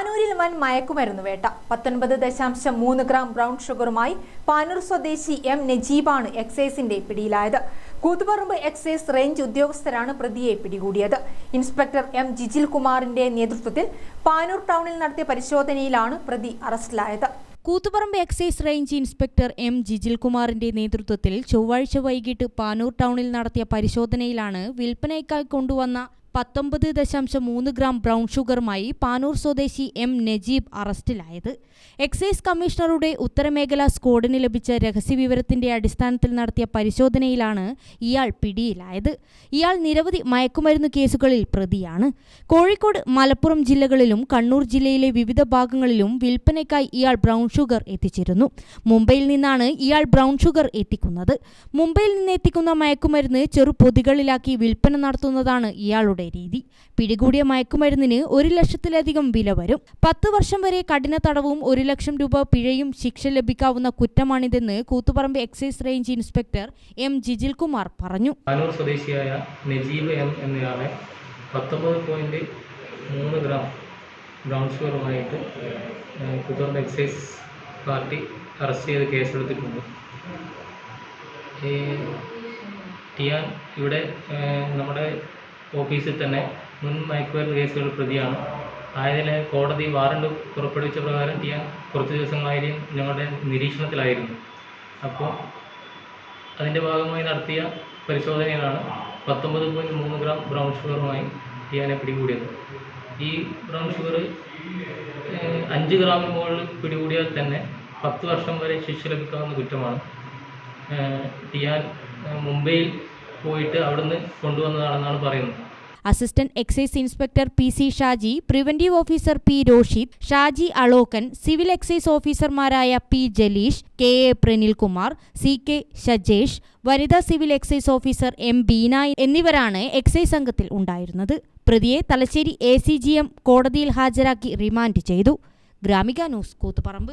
പാനൂരിൽ വൻ മയക്കുമരുന്ന് വേട്ട. പത്തൊൻപത് ദശാംശം മൂന്ന് ഗ്രാം ബ്രൗൺ ഷുഗറുമായി പാനൂർ സ്വദേശി എം നജീബാണ് എക്സൈസിന്റെ പിടിയിലായത്. കൂത്തുപറമ്പ് എക്സൈസ് റേഞ്ച് ഉദ്യോഗസ്ഥരാണ് പ്രതിയെ പിടികൂടിയത്. ഇൻസ്പെക്ടർ എം ജിജിൽ കുമാറിന്റെ നേതൃത്വത്തിൽ പാനൂർ ടൗണിൽ നടത്തിയ പരിശോധനയിലാണ് പ്രതി അറസ്റ്റിലായത്. Koothuparamba excise range inspector M Jijil കുമാറിന്റെ നേതൃത്വത്തിൽ ചൊവ്വാഴ്ച വൈകിട്ട് പാനൂർ ടൗണിൽ നടത്തിയ പരിശോധനയിലാണ് വിൽപ്പനയ്ക്കായി കൊണ്ടുവന്ന പത്തൊമ്പത് ദശാംശം മൂന്ന് ഗ്രാം ബ്രൗൺ ഷുഗറുമായി പാനൂർ സ്വദേശി എം നജീബ് അറസ്റ്റിലായത്. എക്സൈസ് കമ്മീഷണറുടെ ഉത്തരമേഖലാ സ്ക്വാഡിന് ലഭിച്ച രഹസ്യവിവരത്തിന്റെ അടിസ്ഥാനത്തിൽ നടത്തിയ പരിശോധനയിലാണ് ഇയാൾ പിടിയിലായത്. ഇയാൾ നിരവധി മയക്കുമരുന്ന് കേസുകളിൽ പ്രതിയാണ്. കോഴിക്കോട് മലപ്പുറം ജില്ലകളിലും കണ്ണൂർ ജില്ലയിലെ വിവിധ ഭാഗങ്ങളിലും വിൽപ്പനയ്ക്കായി ഇയാൾ ബ്രൗൺ ഷുഗർ എത്തിച്ചിരുന്നു. മുംബൈയിൽ നിന്നാണ് ഇയാൾ ബ്രൗൺ ഷുഗർ എത്തിക്കുന്നത്. മുംബൈയിൽ നിന്ന് എത്തിക്കുന്ന മയക്കുമരുന്ന് ചെറു പൊതികളിലാക്കി വിൽപ്പന നടത്തുന്നതാണ് ഇയാളുടെ രീതി. പിടികൂടിയ മയക്കുമരുന്നിന് ഒരു ലക്ഷത്തിലധികം വില വരും. പത്ത് വർഷം വരെ കഠിന തടവും ഒരു ലക്ഷം രൂപ പിഴയും ശിക്ഷ ലഭിക്കാവുന്ന കുറ്റമാണിതെന്ന് Koothuparamba excise range inspector M Jijil Kumar പറഞ്ഞു സ്വദേശിയായ നജീബ് എം എന്നയാളെ പത്തൊമ്പത് പോയിന്റ് മൂന്ന് ഗ്രാം ബ്രൗൺ ഷുഗറുമായിട്ട് കൂത്തുപറമ്പ് എക്സൈസ് പാർട്ടി അറസ്റ്റ് ചെയ്ത് കേസെടുത്തിട്ടുണ്ട്. ടിയാൻ ഇവിടെ നമ്മുടെ ഓഫീസിൽ തന്നെ മുൻ മയക്കുമരുന്ന് കേസുകൾ പ്രതിയാണ്. ആയതിനാൽ കോടതി വാറണ്ട് പുറപ്പെടുവിച്ച പ്രകാരം ചെയ്യാൻ കുറച്ച് ദിവസങ്ങളായി ഞങ്ങളുടെ നിരീക്ഷണത്തിലായിരുന്നു. അപ്പോൾ അതിന്റെ ഭാഗമായി നടത്തിയ പരിശോധനയിലാണ് പത്തൊമ്പത് പോയിന്റ് മൂന്ന് ഗ്രാം ബ്രൗൺ ഷുഗറുമായി ടിയാനെ പിടികൂടിയത്. ഈ ബ്രൗൺ ഷുഗർ അഞ്ച് ഗ്രാമിന് മുകളിൽ പിടികൂടിയാൽ തന്നെ പത്ത് വർഷം വരെ ശിക്ഷ ലഭിക്കാവുന്ന കുറ്റമാണ്. ടിയാൻ മുംബൈയിൽ പോയിട്ട് അവിടുന്ന് കൊണ്ടുവന്നതാണെന്നാണ് പറയുന്നത്. Assistant excise inspector P C Shaji preventive officer P Roshith Shaji Alokkan civil excise ഓഫീസർമാരായ P Jaleesh K A Pranilkumar C K Shajesh വനിതാ civil excise officer M Beena എന്നിവരാണ് എക്സൈസ് സംഘത്തിൽ ഉണ്ടായിരുന്നത്. പ്രതിയെ തലശ്ശേരി എ കോടതിയിൽ ഹാജരാക്കി റിമാൻഡ് ചെയ്തു. ഗ്രാമിക ന്യൂസ് കൂത്തുപറമ്പ്.